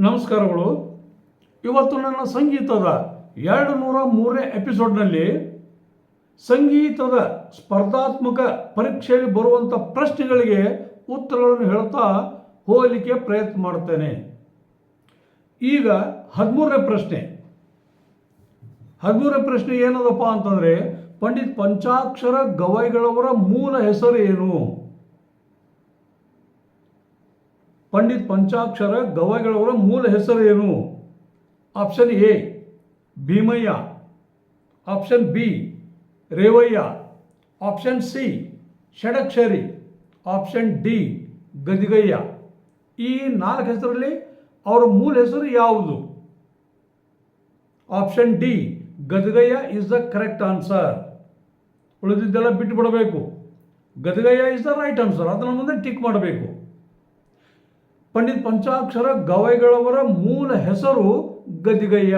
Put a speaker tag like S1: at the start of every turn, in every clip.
S1: ನಮಸ್ಕಾರಗಳು. ಇವತ್ತು ನನ್ನ ಸಂಗೀತದ ಎರಡು ನೂರ ಮೂರನೇ ಎಪಿಸೋಡ್ನಲ್ಲಿ ಸಂಗೀತದ ಸ್ಪರ್ಧಾತ್ಮಕ ಪರೀಕ್ಷೆಯಲ್ಲಿ ಬರುವಂಥ ಪ್ರಶ್ನೆಗಳಿಗೆ ಉತ್ತರಗಳನ್ನು ಹೇಳ್ತಾ ಹೋಗಲಿಕ್ಕೆ ಪ್ರಯತ್ನ ಮಾಡ್ತೇನೆ. ಈಗ ಹದಿಮೂರನೇ ಪ್ರಶ್ನೆ. ಹದಿಮೂರನೇ ಪ್ರಶ್ನೆ ಏನದಪ್ಪ ಅಂತಂದರೆ, ಪಂಡಿತ್ ಪಂಚಾಕ್ಷರ ಗವಾಯಿಗಳವರ ಮೂಲ ಹೆಸರು ಏನು ಪಂಡಿತ್ ಪಂಚಾಕ್ಷರ ಗವಾಯಿಗಳವರ ಮೂಲ ಹೆಸರು ಏನು? Option A Bhimayya. Option B Revayya. Option C Shadakshari. Option D Gadigayya. ಈ ನಾಲ್ಕು ಹೆಸರಲ್ಲಿ ಅವರ ಮೂಲ ಹೆಸರು ಯಾವುದು? Option D Gadagayya is the correct answer ಉಳಿದಿದ್ದೆಲ್ಲ ಬಿಟ್ಟು ಬಿಡಬೇಕು Gadagayya is the right answer ಅದನ್ನು ಮುಂದೆ ಟಿಕ್ ಮಾಡಬೇಕು. ಪಂಡಿತ್ ಪಂಚಾಕ್ಷರ ಗವೈಗಳವರ ಮೂಲ ಹೆಸರು Gadigayya.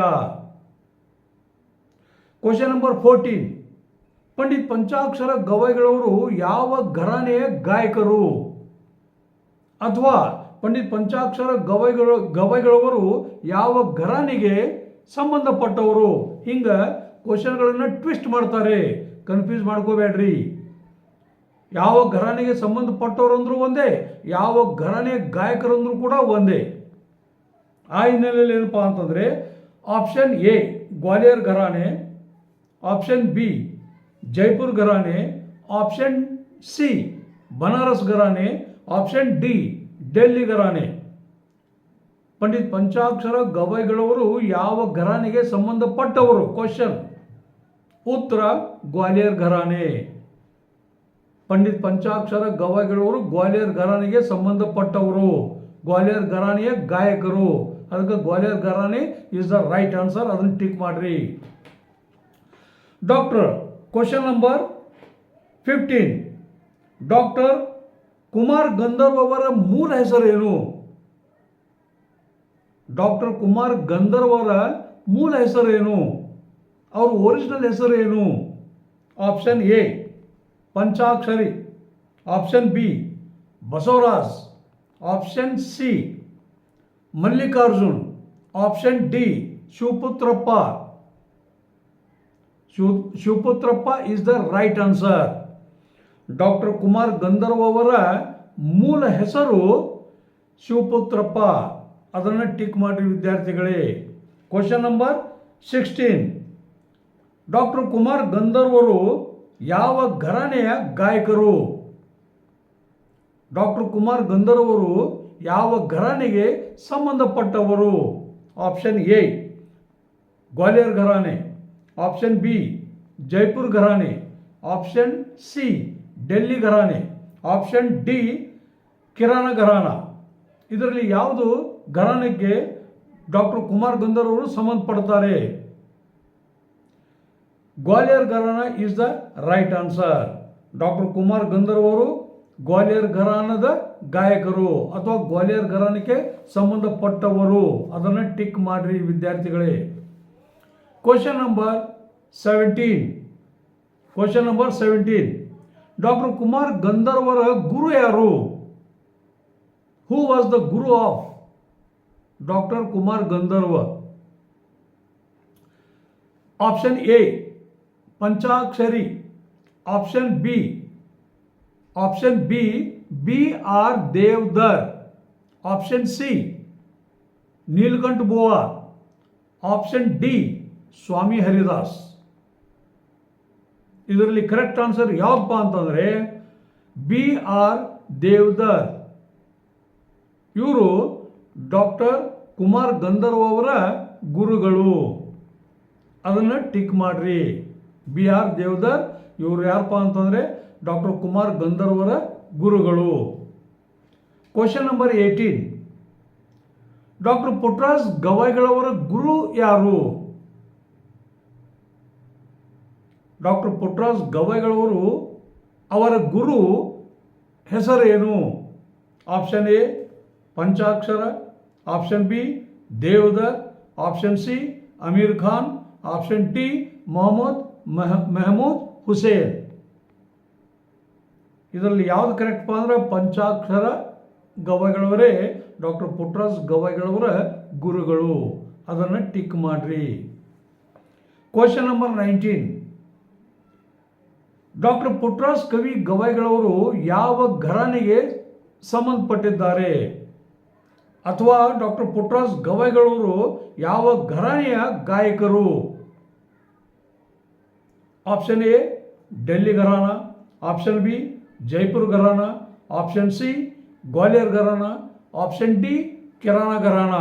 S1: Question number fourteen Pandit Panchakshara ಗವೈಗಳವರು ಯಾವ ಘರಾನೆಯ ಗಾಯಕರು? ಅಥವಾ ಪಂಡಿತ್ ಪಂಚಾಕ್ಷರ ಗವೈಗಳು, ಗವೈಗಳವರು ಯಾವ ಘರಾನೆಗೆ ಸಂಬಂಧಪಟ್ಟವರು? ಹಿಂಗೆ ಕ್ವಶನ್ಗಳನ್ನು ಟ್ವಿಸ್ಟ್ ಮಾಡ್ತಾರೆ. ಕನ್ಫ್ಯೂಸ್ ಮಾಡ್ಕೋಬೇಡ್ರಿ. ಯಾವ ಘರಾನೆಗೆ ಸಂಬಂಧಪಟ್ಟವರು ಅಂದ್ರು ಒಂದೇ, ಯಾವ ಘರಾನೆ ಗಾಯಕರಂದ್ರೂ ಕೂಡ ಒಂದೇ. ಆ ಹಿನ್ನೆಲೆಯಲ್ಲಿ ಏನಪ್ಪ ಅಂತಂದರೆ option A Gwalior gharana option B Jaipur gharana option C Banaras gharana option D Delhi gharana. Pandit Panchakshara ಗವಾಯಿಗಳವರು ಯಾವ ಘರಾನೆಗೆ ಸಂಬಂಧಪಟ್ಟವರು? ಕ್ವಶನ್ ಉತ್ತರ, ಗ್ವಾಲಿಯರ್ ಘರಾನೆ. ಪಂಡಿತ್ ಪಂಚಾಕ್ಷರ ಗವಾಯಿಗಳವರು ಗ್ವಾಲಿಯರ್ ಘರಾನಿಗೆ ಸಂಬಂಧಪಟ್ಟವರು. ಗ್ವಾಲಿಯರ್ ಘರಾಣಿಯ ಗಾಯಕರು. ಅದಕ್ಕೆ Gwalior gharana is the right answer ಅದನ್ನು ಟಿಕ್ ಮಾಡ್ರಿ. Doctor question number fifteen doctor Kumar Gandharva ಅವರ ಮೂಲ ಹೆಸರೇನು ಡಾಕ್ಟರ್ ಕುಮಾರ್ ಗಂಧರ್ವ ಅವರ ಮೂಲ ಹೆಸರೇನು ಅವ್ರ ಒರಿಜಿನಲ್ ಹೆಸರೇನು option A Panchakshari option B Basavaraj option C Mallikarjun option D Shivaputrappa. Shiva, Shivaputrappa is the right answer doctor Kumar ಗಂಧರ್ವವರ ಅವರ ಮೂಲ ಹೆಸರು ಶಿವಪುತ್ರಪ್ಪ. ಅದನ್ನು ಟಿಕ್ ಮಾಡಿ ವಿದ್ಯಾರ್ಥಿಗಳೇ. Question number sixteen doctor Kumar ಗಂಧರ್ವರು ಯಾವ ಘರಾಣೆಯ ಗಾಯಕರು? ಡಾಕ್ಟರ್ ಕುಮಾರ್ ಗಂಧರ್ವರು ಯಾವ ಘರಾಣೆಗೆ ಸಂಬಂಧಪಟ್ಟವರು? Option A, Gwalior gharana. Option B, Jaipur gharana. Option C, Delhi gharana. Option D, Kirana gharana. ಇದರಲ್ಲಿ ಯಾವುದು ಘರಾಣೆಗೆ ಡಾಕ್ಟರ್ ಕುಮಾರ್ ಗಂಧರ್ವರು ಸಂಬಂಧಪಡ್ತಾರೆ? Gwalior gharana is the right answer doctor Kumar Gandharva ಅವರು ಗ್ವಾಲಿಯರ್ ಘರಾನದ ಗಾಯಕರು ಅಥವಾ ಗ್ವಾಲಿಯರ್ ಘರಾನಕ್ಕೆ ಸಂಬಂಧಪಟ್ಟವರು. ಅದನ್ನು ಟಿಕ್ ಮಾಡಿರಿ ವಿದ್ಯಾರ್ಥಿಗಳೇ. Question number seventeen question number seventeen doctor Kumar ಗಂಧರ್ವರ ಗುರು ಯಾರು? Who was the guru of doctor Kumar Gandharva option A Panchakshari option B option B B R Deodhar option C Nilakantha Buwa option D Swami Haridas ಇದರಲ್ಲಿ correct answer ಯಾವಪ್ಪ ಅಂತಂದರೆ B R ದೇವ್ದರ್ ಇವರು doctor Kumar Gandharva ಅವರ ಗುರುಗಳು. ಅದನ್ನು tick ಮಾಡ್ರಿ. B R ದೇವ್ದರ್, ಇವರು ಯಾರಪ್ಪ ಅಂತಂದರೆ ಡಾಕ್ಟರ್ ಕುಮಾರ್ ಗಂಧರ್ವರ ಗುರುಗಳು. Question number eighteen doctor Puttaraj ಗವಾಯಿಗಳವರ ಗುರು ಯಾರು? ಡಾಕ್ಟರ್ ಪುಟ್ರಾಜ್ ಗವಾಯಿಗಳವರು, ಅವರ ಗುರು ಹೆಸರೇನು option A Panchakshara. Option B Devadhar. Option C Amir Khan. Option D Mohammad. ಮೆಹ, Mehmood Hussain. ಇದರಲ್ಲಿ ಯಾವುದು ಕರೆಕ್ಟ್ ಅಂದ್ರೆ ಪಂಚಾಕ್ಷರ ಗವಾಯಿಗಳವರೇ ಡಾಕ್ಟರ್ ಪುಟ್ರಾಸ್ ಗವಾಯಿಗಳವರ ಗುರುಗಳು. ಅದನ್ನು ಟಿಕ್ ಮಾಡ್ರಿ. Question number nineteen doctor Puttaraj ಕವಿ ಗವಾಯಿಗಳವರು ಯಾವ ಘರಾನೆಗೆ ಸಂಬಂಧಪಟ್ಟಿದ್ದಾರೆ? ಅಥವಾ ಡಾಕ್ಟರ್ ಪುಟ್ರಾಸ್ ಗವಾಯಿಗಳವರು ಯಾವ ಘರಾನೆಯ ಗಾಯಕರು? Option A Delhi gharana option B Jaipur gharana option C Gwalior gharana option D Kirana gharana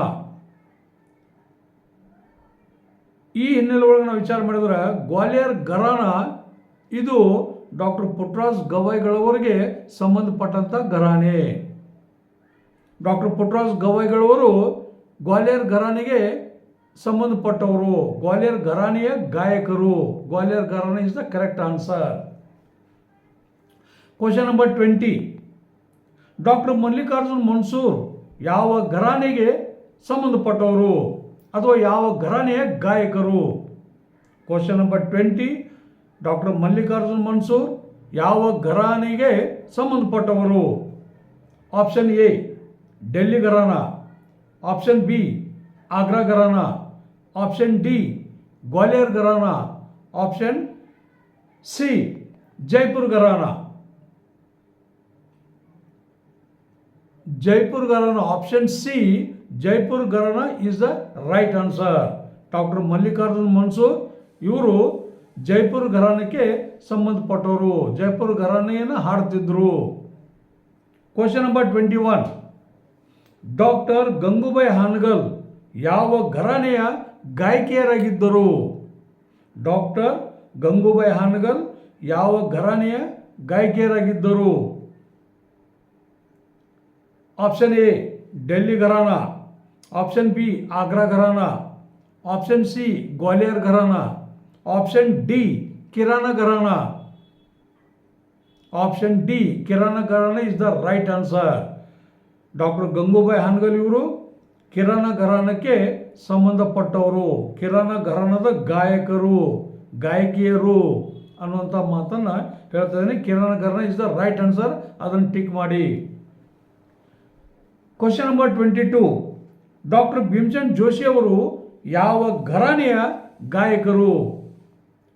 S1: ಈ ಹಿನ್ನೆಲೆ ಒಳಗೆ ನಾವು ವಿಚಾರ ಮಾಡಿದ್ರೆ ಗ್ವಾಲಿಯರ್ ಘರಾನ ಇದು ಡಾಕ್ಟರ್ ಪುಟ್ರಾಜ್ ಗವಾಯಿಗಳವರಿಗೆ ಸಂಬಂಧಪಟ್ಟಂಥ ಘರಾನೆ. ಡಾಕ್ಟರ್ ಪುಟ್ರಾಜ್ ಗವಾಯಿಗಳವರು ಗ್ವಾಲಿಯರ್ ಘರಾನೆಗೆ ಸಂಬಂಧಪಟ್ಟವರು ಗ್ವಾಲಿಯರ್ ಘರಾನೆಯ ಗಾಯಕರು. Gwalior gharana is the correct answer question number twenty doctor Mallikarjun Mansoor ಯಾವ ಘರಾನೆಗೆ ಸಂಬಂಧಪಟ್ಟವರು ಅಥವಾ ಯಾವ ಘರಾನೆಯ ಗಾಯಕರು? Question number twenty doctor Mallikarjun Mansoor ಯಾವ ಘರಾನೆಗೆ ಸಂಬಂಧಪಟ್ಟವರು? Option A Delhi gharana option B Agra gharana option D Gwalior gharana option C Jaipur gharana Jaipur gharana option C Jaipur gharana is the right answer doctor Mallikarjun Mansoor ಇವರು ಜೈಪುರ್ ಘರಾನಕ್ಕೆ ಸಂಬಂಧಪಟ್ಟವರು. ಜೈಪುರ್ ಘರಾನೆಯನ್ನು ಹಾಡ್ತಿದ್ರು. Question number twenty one doctor Gangubai Hangal ಯಾವ ಘರಾನೆಯ ಗಾಯಕಿಯರಾಗಿದ್ದರು. Doctor Gangubai Hangal ಯಾವ ಘರಾನೆಯ ಗಾಯಕಿಯರಾಗಿದ್ದರು? Option A, Delhi gharana. Option B, Agra gharana. Option C, Gwalior gharana. Option D, Kirana gharana. Option D, Kirana gharana is the right answer. Doctor Gangubai Hangal ಇವರು ಕಿರಾನ ಘರಾನಕ್ಕೆ ಸಂಬಂಧಪಟ್ಟವರು. ಕಿರಣ ಘರಾನದ ಗಾಯಕರು, ಗಾಯಕಿಯರು ಅನ್ನುವಂಥ ಮಾತನ್ನು ಹೇಳ್ತಾ ಇದ್ದೀನಿ. Kirana gharana is the right answer ಅದನ್ನು tick ಮಾಡಿ. Question number twenty two doctor Bhimsen Joshi ಅವರು ಯಾವ ಘರಾನೆಯ ಗಾಯಕರು?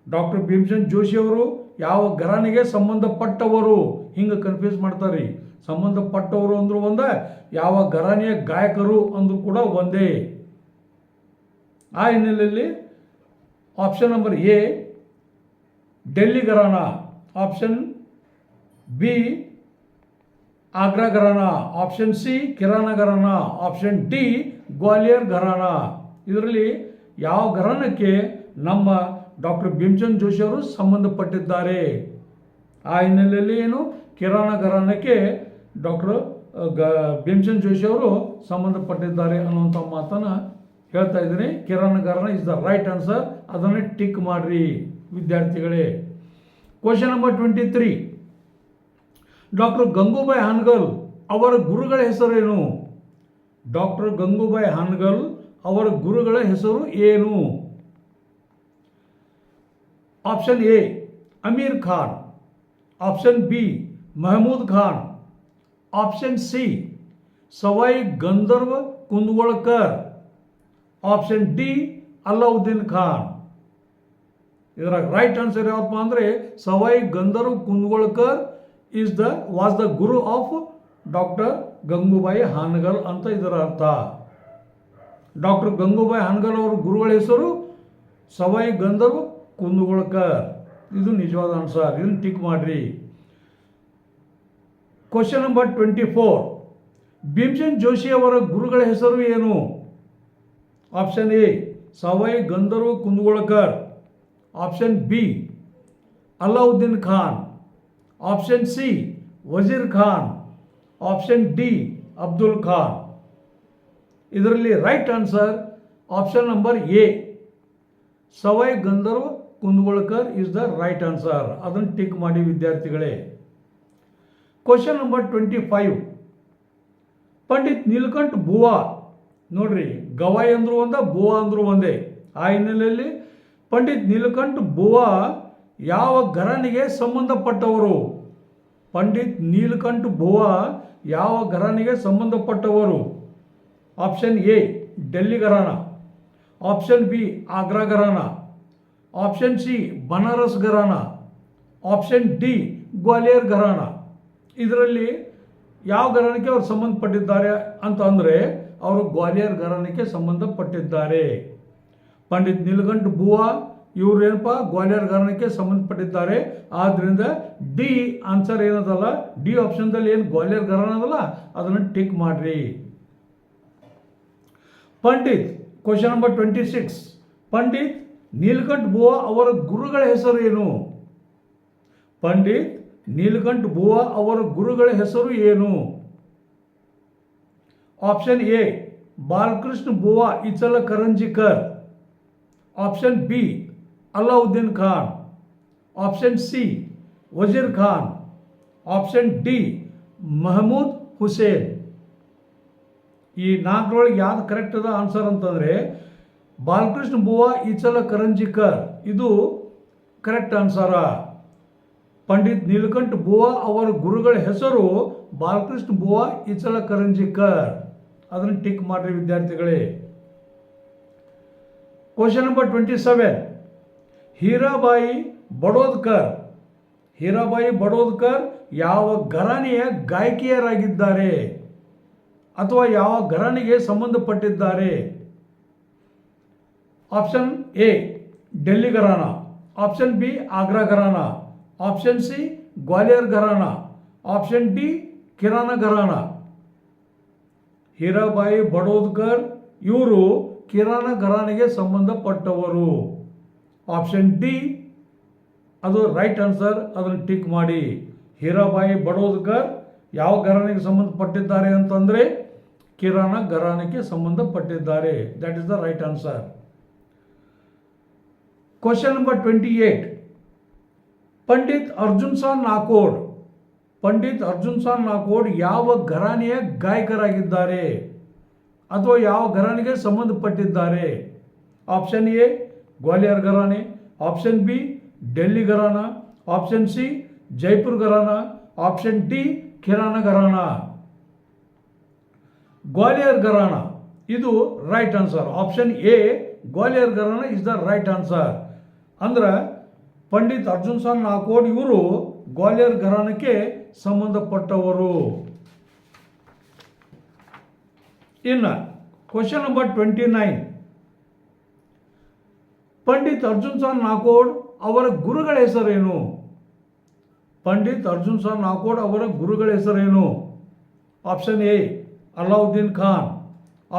S1: ಡಾಕ್ಟರ್ ಭೀಮಚಂದ್ ಜೋಶಿ ಅವರು ಯಾವ ಘರಾನಿಗೆ ಸಂಬಂಧಪಟ್ಟವರು? ಹಿಂಗೆ ಕನ್ಫ್ಯೂಸ್ ಮಾಡ್ತಾರೆ. ಸಂಬಂಧಪಟ್ಟವರು ಅಂದ್ರು ಒಂದೇ, ಯಾವ ಘರಾನೆಯ ಗಾಯಕರು ಅಂದ್ರು ಕೂಡ ಒಂದೇ. ಆ ಹಿನ್ನೆಲೆಯಲ್ಲಿ option number A Delhi gharana. Option B Agra gharana. Option C Kirana gharana. Option D Gwalior gharana. ಇದರಲ್ಲಿ ಯಾವ ಘರಾನಕ್ಕೆ ನಮ್ಮ ಡಾಕ್ಟರ್ ಭೀಮಚಂದ್ ಜೋಶಿ ಅವರು ಸಂಬಂಧಪಟ್ಟಿದ್ದಾರೆ? ಆ ಹಿನ್ನೆಲೆಯಲ್ಲಿ ಏನು? ಕಿರಾನ ಘರಾನಕ್ಕೆ ಡಾಕ್ಟರ್ ಗ ಭೀಮಸೇನ್ ಜೋಶಿ ಅವರು ಸಂಬಂಧಪಟ್ಟಿದ್ದಾರೆ ಅನ್ನುವಂಥ ಮಾತನ್ನು ಹೇಳ್ತಾ ಇದ್ದೀನಿ. Kirana gharana is the right answer ಅದನ್ನೇ ಟಿಕ್ ಮಾಡ್ರಿ ವಿದ್ಯಾರ್ಥಿಗಳೇ. Question number twenty three doctor Gangubai Hangal ಅವರ ಗುರುಗಳ ಹೆಸರೇನು ಡಾಕ್ಟರ್ ಗಂಗೂಬಾಯಿ ಹಾನ್ಗಲ್ ಅವರ ಗುರುಗಳ ಹೆಸರು ಏನು? Option A Amir Khan option B Mehmood Khan option C Sawai Gandharva Kundgolkar option D Allauddin Khan ಇದರ ರೈಟ್ ಆನ್ಸರ್ ಯಾವಪ್ಪ ಅಂದರೆ Sawai Gandharva Kundgolkar is the was the guru of doctor Gangubai Hangal ಅಂತ ಇದರ ಅರ್ಥ. Doctor Gangubai Hangal ಅವರ ಗುರುಗಳ ಹೆಸರು ಸವಾಯಿ ಗಂಧರ್ವ ಕುಂದಗೋಳ್ಕರ್ ಇದು ನಿಜವಾದ ಆನ್ಸರ್ ಇದನ್ನು ಟಿಕ್ ಮಾಡ್ರಿ. Question number twenty four Bhimsen Joshi ಅವರ ಗುರುಗಳ ಹೆಸರು ಏನು? Option A Sawai Gandharva Kundgolkar option B Allauddin Khan option C Wazir Khan option D Abdul Khan ಇದರಲ್ಲಿ right answer option number A Sawai Gandharva Kundgolkar is the right answer ಅದನ್ನು tick ಮಾಡಿ ವಿದ್ಯಾರ್ಥಿಗಳೇ. Question number twenty five Pandit Neelkanth Buwa ನೋಡ್ರಿ ಗವಾಯಿ ಅಂದ್ರು ಒಂದ ಭುವಾ ಅಂದ್ರು ಒಂದೇ ಆ ಹಿನ್ನೆಲೆಯಲ್ಲಿ ಪಂಡಿತ್ ನೀಲಕಂಠ್ ಬುವಾ ಯಾವ ಘರನಿಗೆ ಸಂಬಂಧಪಟ್ಟವರು? ಪಂಡಿತ್ ನೀಲಕಂಠ್ ಬುವಾ ಯಾವ ಘರನಿಗೆ ಸಂಬಂಧಪಟ್ಟವರು? Option A Delhi gharana. Option B Agra gharana. Option C Banaras gharana. Option D Gwalior gharana. ಇದರಲ್ಲಿ ಯಾವ ಘರಾನಕ್ಕೆ ಅವರು ಸಂಬಂಧಪಟ್ಟಿದ್ದಾರೆ ಅಂತ ಅಂದರೆ ಅವರು ಗ್ವಾಲಿಯರ್ ಘರಾನಕ್ಕೆ ಸಂಬಂಧಪಟ್ಟಿದ್ದಾರೆ. ಪಂಡಿತ್ ನೀಲಗಂಠ ಬುವಾ ಇವರು ಏನಪ್ಪ, ಗ್ವಾಲಿಯರ್ ಘರಾನಕ್ಕೆ ಸಂಬಂಧಪಟ್ಟಿದ್ದಾರೆ. ಆದ್ದರಿಂದ ಡಿ ಆನ್ಸರ್ ಏನದಲ್ಲ? ಡಿ ಆಪ್ಷನ್ದಲ್ಲಿ ಏನು ಗ್ವಾಲಿಯರ್ ಘರಾನ ಅದಲ್ಲ? ಅದನ್ನು ಟಿಕ್ ಮಾಡಿರಿ. Pandit question number twenty six Pandit Neelkanth Buwa ಅವರ ಗುರುಗಳ ಹೆಸರು ಏನು? ಪಂಡಿತ್ ನೀಲಕಂಠ ಬುವಾ ಅವರ ಗುರುಗಳ ಹೆಸರು ಏನು? Option A Balkrishna Buwa Ichalkaranjikar. Option B Allauddin Khan. Option C Wazir Khan. Option D Mehmood Hussain. ಈ ನಾಲ್ಕರೊಳಗೆ ಯಾವ್ದು ಕರೆಕ್ಟ್ ಅದ ಆನ್ಸರ್ ಅಂತಂದರೆ, ಬಾಲಕೃಷ್ಣ ಬುವಾ ಇಚಲ ಕರಂಜಿಕರ್. ಇದು ಕರೆಕ್ಟ್ ಆನ್ಸರ ಪಂಡಿತ್ ನೀಲಕಂಠ ಬುವಾ ಅವರ ಗುರುಗಳ ಹೆಸರು ಬಾಲಕೃಷ್ಣ ಬುವಾ ಇಚಲ ಕರಂಜಿಕರ್. ಅದನ್ನು ಟಿಕ್ ಮಾಡ್ರಿ ವಿದ್ಯಾರ್ಥಿಗಳೇ. Question number twenty seven Hirabai Barodkar. Hirabai Barodkar ಯಾವ ಘರಾನಿಯ ಗಾಯಕಿಯರಾಗಿದ್ದಾರೆ? ಅಥವಾ ಯಾವ ಘರಾನಿಗೆ ಸಂಬಂಧಪಟ್ಟಿದ್ದಾರೆ? Option A Delhi gharana. Option B Agra gharana. Option C Gwalior gharana option D Kirana gharana Hirabai Barodkar ಇವರು ಕಿರಾನ ಘರಾನೆಗೆ ಸಂಬಂಧಪಟ್ಟವರು. ಆಪ್ಷನ್ ಡಿ ಅದು ರೈಟ್ ಆನ್ಸರ್ ಅದನ್ನು ಟಿಕ್ ಮಾಡಿ. ಹೀರಾಬಾಯಿ ಬಡೋದ್ಕರ್ ಯಾವ ಘರಾನೆಗೆ ಸಂಬಂಧಪಟ್ಟಿದ್ದಾರೆ ಅಂತಂದರೆ ಕಿರಾನ ಘರಾನೆಗೆ ಸಂಬಂಧಪಟ್ಟಿದ್ದಾರೆ. That is the right answer question number twenty eight Pandit Arjunsa Nakod. Pandit Arjun San Nakod ಯಾವ ಘರಾನೆಯ ಗಾಯಕರಾಗಿದ್ದಾರೆ? ಅಥವಾ ಯಾವ ಘರಾನೆಗೆ ಸಂಬಂಧಪಟ್ಟಿದ್ದಾರೆ? Option A, Gwalior ಘರಾನೆ. Option B, Delhi gharana. Option C, Jaipur gharana. Option D Kirana gharana. Gwalior gharana, ಇದು right answer. Option A, Gwalior gharana is the right answer. ಅಂದ್ರೆ ಪಂಡಿತ್ ಅರ್ಜುನ್ ಸಾನ್ ನಾಕೋಡ್ ಇವರು ಗ್ವಾಲಿಯರ್ ಘರಾನಕ್ಕೆ ಸಂಬಂಧಪಟ್ಟವರು. ಇನ್ನು question number twenty nine Pandit Arjunsa Nakod ಅವರ ಗುರುಗಳ ಹೆಸರೇನು? ಪಂಡಿತ್ ಅರ್ಜುನ್ ಸಾನ್ ನಾಕೋಡ್ ಅವರ ಗುರುಗಳ ಹೆಸರೇನು? Option A Allauddin Khan.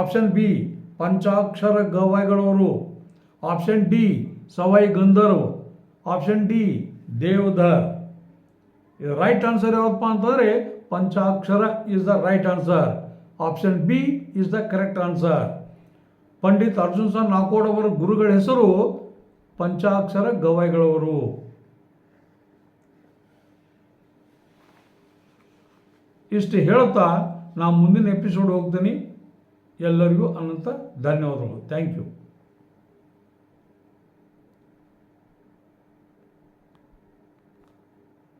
S1: Option B Panchakshara ಗವಾಯಿಗಳವರು. Option D Sawai Gandharva. Option D Devadhar right answer ಯಾವಪ್ಪ ಅಂತಂದರೆ Panchakshara is the right answer option B is the correct answer Pandit Arjunsa Nakod ಅವರ ಗುರುಗಳ ಹೆಸರು ಪಂಚಾಕ್ಷರ ಗವಾಯಿಗಳವರು ಇಷ್ಟು ಹೇಳುತ್ತಾ ನಾನು ಮುಂದಿನ ಎಪಿಸೋಡ್ ಹೋಗ್ತೀನಿ. ಎಲ್ಲರಿಗೂ ಅನಂತ ಧನ್ಯವಾದಗಳು. Thank you